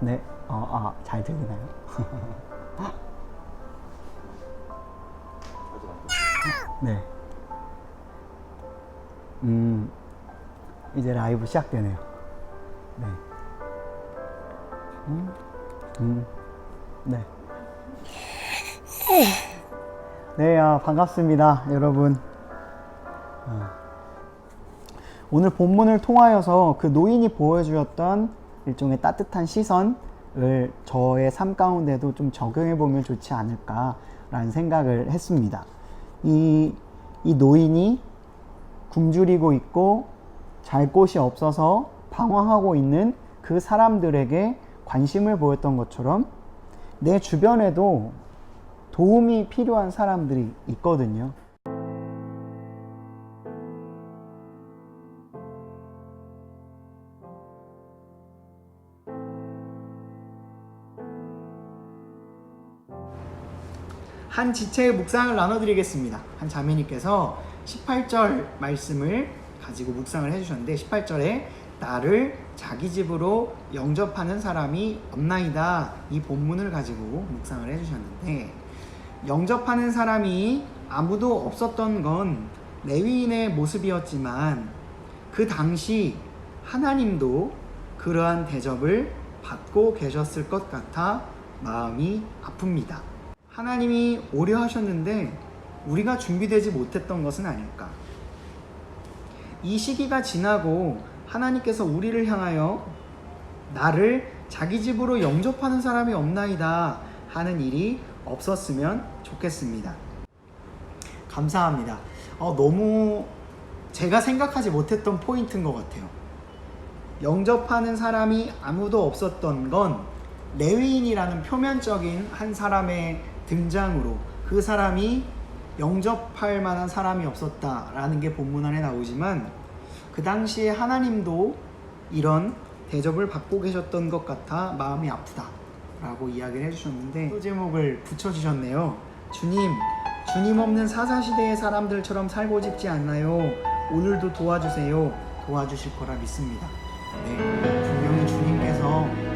네. 어, 아, 잘 들리나요? 네. 음, 이제 라이브 시작되네요. 네. 음, 음, 네. 네, 아, 반갑습니다, 여러분. 어. 오늘 본문을 통하여서 그 노인이 보여주었던 일종의 따뜻한 시선을 저의 삶 가운데도 좀 적용해 보면 좋지 않을까라는 생각을 했습니다. 이, 이 노인이 굶주리고 있고 잘 곳이 없어서 방황하고 있는 그 사람들에게 관심을 보였던 것처럼 내 주변에도 도움이 필요한 사람들이 있거든요. 한 지체의 묵상을 나눠드리겠습니다. 한 자매님께서 18절 말씀을 가지고 묵상을 해주셨는데 18절에 나를 자기 집으로 영접하는 사람이 없나이다 이 본문을 가지고 묵상을 해주셨는데 영접하는 사람이 아무도 없었던 건 레위인의 모습이었지만 그 당시 하나님도 그러한 대접을 받고 계셨을 것 같아 마음이 아픕니다. 하나님이 오려 하셨는데 우리가 준비되지 못했던 것은 아닐까? 이 시기가 지나고 하나님께서 우리를 향하여 나를 자기 집으로 영접하는 사람이 없나이다 하는 일이 없었으면 좋겠습니다. 감사합니다. 어, 너무 제가 생각하지 못했던 포인트인 것 같아요. 영접하는 사람이 아무도 없었던 건 레위인이라는 표면적인 한 사람의 등장으로 그 사람이 영접할 만한 사람이 없었다라는 게 본문 안에 나오지만 그 당시에 하나님도 이런 대접을 받고 계셨던 것 같아 마음이 아프다 라고 이야기를 해주셨는데 또 제목을 붙여주셨네요. 주님, 주님 없는 사사시대의 사람들처럼 살고 싶지 않나요? 오늘도 도와주세요. 도와주실 거라 믿습니다. 네.